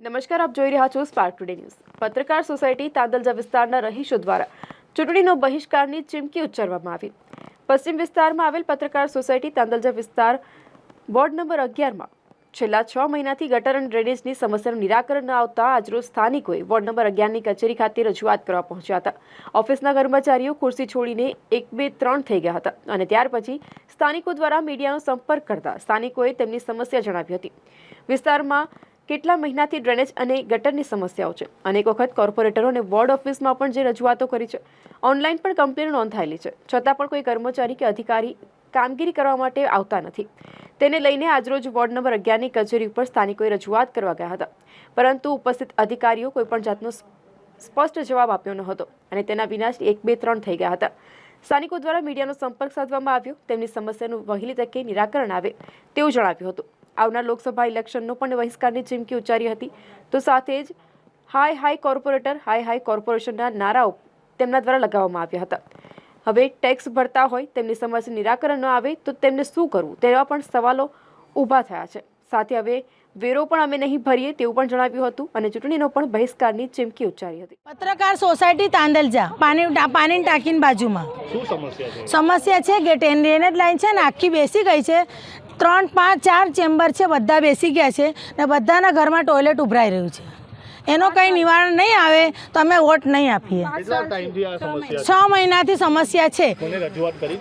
નમસ્કાર, આપ જોઈ રહ્યા છો સ્પાર્ક ટુડે ન્યૂઝ પત્રકાર સોસાયટી તાંદલજા વિસ્તારના રહીશો દ્વારા ચૂંટણીનો બહિષ્કારની ચીમકી ઉચ્ચારવામાં આવી. પશ્ચિમ વિસ્તારમાં આવેલ પત્રકાર સોસાયટી તાંદલજા વિસ્તાર વોર્ડ નંબર અગિયારમાં છેલ્લા છ મહિનાથી ગટર અને ડ્રેનેજની સમસ્યાનું નિરાકરણ ન આવતા આજરોજ સ્થાનિકોએ વોર્ડ નંબર અગિયારની કચેરી ખાતે રજૂઆત કરવા પહોંચ્યા હતા. ઓફિસના કર્મચારીઓ ખુરશી છોડીને એક, બે, ત્રણ થઈ ગયા હતા અને ત્યાર પછી સ્થાનિકો દ્વારા મીડિયાનો સંપર્ક કરતા સ્થાનિકોએ તેમની સમસ્યા જણાવી હતી. વિસ્તારમાં કેટલા મહિનાથી ડ્રેનેજ અને ગટરની સમસ્યાઓ છે? અનેક વખત કોર્પોરેટરો અને વોર્ડ ઓફિસમાં પણ જે રજૂઆતો કરી છે, ઓનલાઈન પણ કમ્પ્લેન નોંધાયેલી છે. છતાં પણ કોઈ કર્મચારી કે અધિકારી કામગીરી કરવા માટે આવતા નથી. તેને લઈને આજરોજ વોર્ડ નંબર અગિયારની કચેરી ઉપર સ્થાનિકોએ રજૂઆત કરવા ગયા હતા. પરંતુ ઉપસ્થિત અધિકારીઓ કોઈપણ જાતનો સ્પષ્ટ જવાબ આપ્યો ન હતો અને તેના વિનાશ એક, બે, ત્રણ થઈ ગયા હતા. સ્થાનિકો દ્વારા મીડિયાનો સંપર્ક સાધવામાં આવ્યો. તેમની સમસ્યાનું વહેલી તકે નિરાકરણ આવે તેવું જણાવ્યું હતું. આવનાર લોકસભા ઇલેક્શનનો પણ બહિષ્કારની ચીમકી ઉચ્ચારી હતી. તો સાથે જ હાય હાય કોર્પોરેટર હાય હાય કોર્પોરેશનના નારાઓ તેમના દ્વારા લગાવવામાં આવ્યા હતા. હવે ટેક્સ ભરતા હોય તેમની સમસ્યા નિરાકરણ ન આવે તો તેમને શું કરવું? તેવા પણ સવાલો ઊભા થયા છે. સાથે હવે વેરો પણ અમે નહીં ભરીએ તેવું પણ જણાવ્યું હતું અને ચૂંટણીનો પણ બહિષ્કારની ચીમકી ઉચ્ચારી હતી. પત્રકાર સોસાયટી તાંદલજા પાણી પાણીની ટાંકીની બાજુમાં. શું સમસ્યા છે? સમસ્યા છે કે ડ્રેનેજ લાઈન છે ને આખી બેસી ગઈ છે. ત્રણ પાંચ ચાર ચેમ્બર છે, બધા બેસી ગયા છે ને બધાના ઘરમાં ટોયલેટ ઉભરાઈ રહ્યું છે. એનો કંઈ નિવારણ નહીં આવે તો અમે વોટ નહીં આપીએ. છ. મહિનાથી સમસ્યા છે.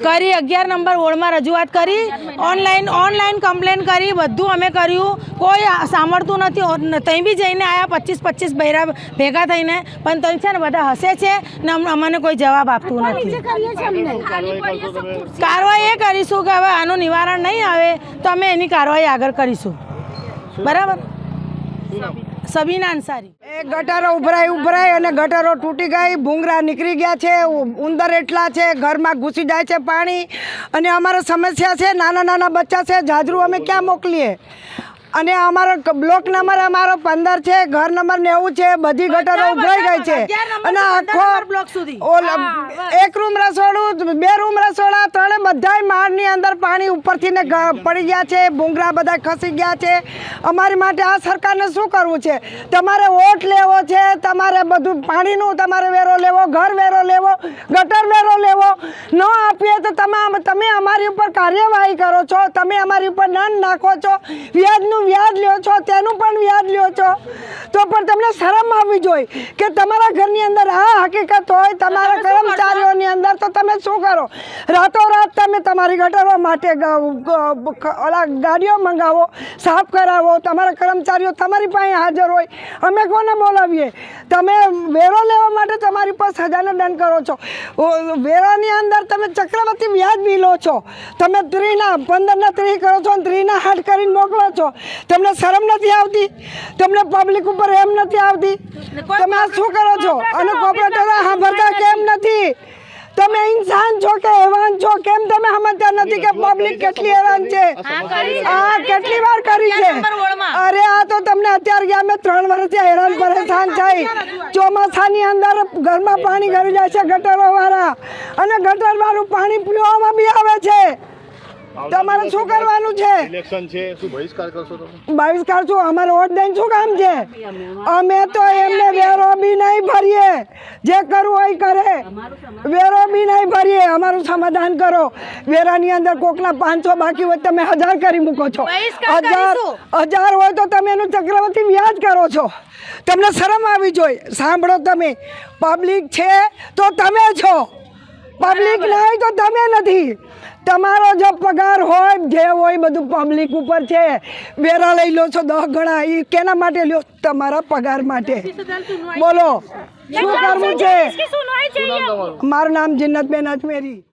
કરી? અગિયાર નંબર વોર્ડમાં રજૂઆત કરી ઓનલાઈન ઓનલાઈન કમ્પ્લેન કરી બધું અમે કર્યું. કોઈ સાંભળતું નથી ત્યાં બી જઈને આવ્યા પચીસ પચીસ બૈરા ભેગા થઈને. પણ ત્યાં છે ને બધા હસે છે ને અમને કોઈ જવાબ આપતું નથી. કારવાઈ કાર્યવાહી એ કરીશું કે હવે આનું નિવારણ નહીં આવે તો અમે એની કાર્યવાહી આગળ કરીશું. બરાબર? સબીના અંસારી એ ગટરો ઉભરાય ઉભરાય અને ગટરો તૂટી ગઈ, ભૂંગરા નીકળી ગયા છે ઉંદર એટલા છે, ઘરમાં ઘૂસી જાય છે પાણી. અને અમારે સમસ્યા છે, નાના નાના બચ્ચા છે, જાજરું અમે ક્યાં મોકલીએ? અને અમારો બ્લોક નંબર અમારો પંદર છે ઘર નંબર નેવું છે બધી ગટરો ઉભરાઈ ગઈ છે. અને આખો એક રૂમ રસોડું બે રૂમ રસોડા ત્રણે બધાય માળની અંદર પાણી ઉપરથી ને પડી ગયા છે ભૂંગરા બધા ખસી ગયા છે. અમારી માટે આ સરકારને શું કરવું છે? તમારે વોટ લેવો છે તમારે બધું પાણીનું તમારે વેરો લેવો ઘર વેરો લેવો ગટર વેરો લેવો. ન આપીએ તો તમે અમારી ઉપર કાર્યવાહી કરો છો તમે અમારી ઉપર નન નાખો છો. વ્યાજનું વ્યાજ લ્યો છો તેનું પણ વ્યાજ લ્યો છો. તો પણ તમને શરમ આવવી જોઈએ કે તમારા ઘરની અંદર આ હકીકત હોય તમારા કર્મચારીઓની અંદર તો તમે શું કરો? રાતોરાત તમે તમારી ગટરો માટે ઓલા ગાડીઓ મંગાવો સાફ કરાવો તમારા કર્મચારીઓ તમારી પાસે હાજર હોય અમે કોને બોલાવીએ? તમે વેરો લેવા માટે તમારી પાસે હજારનો દંડ કરો છો. વેરાની અંદર તમે ચક્રવર્તી વ્યાજ બી લો છો. તમે ત્રીના પંદરના ત્રી કરો છો અને ત્રીના હાટ કરીને મોકલો છો. તમને શરમ નથી આવતી? તમને પબ્લિક ઉપર એમ નથી આવતી? તમે આ શું કરો છો? અને કોર્પોરેટરો સાંભળતા કેમ નથી? તમે ઇન્સાન છો કે હેવાન છો? કેમ તમે સમજતા નથી કે પબ્લિક કેટલી હેરાન છે? આ કેટલી વાર કરી છે? અરે આ તો તમને અત્યારે ગયા અમે ત્રણ વર્ષથી હેરાન પરેશાન થઈ. ચોમાસાની અંદર ઘરમાં પાણી ઘરી જાય છે ગટરો વાળા અને ગટર વાળું પાણી પીવામાં બી આવે છે. તમારે શું કરવાનું છે? ઇલેક્શન છે. શું બહિષ્કાર કરશો તમે? બહિષ્કાર શું? અમારે વોટ દઈને શું કામ છે? અમે તો એમને વેરો બી નહીં ભરીએ. જે કરવું હોય એ કરે. વેરો બી નહીં ભરીએ. અમારું સમાધાન કરો. વેરાની અંદર કોકના પાંચસો બાકી હોય તમે હજાર કરી મૂકો છો. હજાર હજાર હોય તો તમે એનું ચક્રવર્તી વ્યાજ કરો છો. તમને શરમ આવી જોઈએ સાંભળો તમે. પબ્લિક છે તો તમે છો. પબ્લિક નહીં તો તમે નથી. તમારો જો પગાર હોય જે હોય બધું પબ્લિક ઉપર છે. વેરા લઈ લો છો દસ ગણા એ કેના માટે લ્યો? તમારા પગાર માટે. બોલો. શું કરવું છે? મારું નામ જિન્નતબેન અજમેરી.